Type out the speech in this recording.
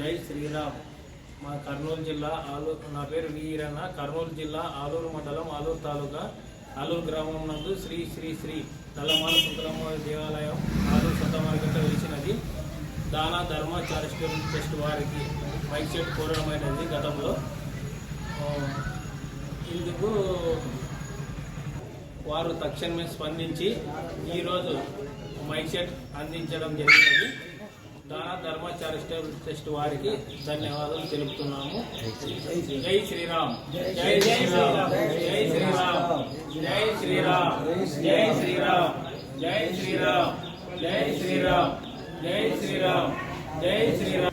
జై శ్రీరామ్. మా కర్నూలు జిల్లా ఆలూరు నా పేరు వీరన్న కర్నూలు జిల్లా ఆలూరు మండలం ఆలూరు తాలూకా ఆలూరు గ్రామం నందు శ్రీ శ్రీ శ్రీ తలమాల సుందరమ్మ దేవాలయం ఆలూరు సొంత మార్గంలో వెలిసినది. దాన ధర్మ చారిటబుల్ ట్రస్ట్ వారికి మైక్ సెట్ కోరడమైనది గతంలో. ఇందుకు వారు తక్షణమే స్పందించి ఈరోజు మైక్ సెట్ అందించడం జరిగినది. సమాచార ధర్మ ట్రస్ట్ వారికి ధన్యవాదాలు తెలుపుతున్నాము. జై శ్రీరామ్. జై శ్రీరామ్. జై శ్రీరామ్. జై శ్రీరామ్. జై శ్రీరామ్. జై శ్రీరామ్. జై శ్రీరామ్. జై శ్రీరామ్. జై శ్రీరామ్.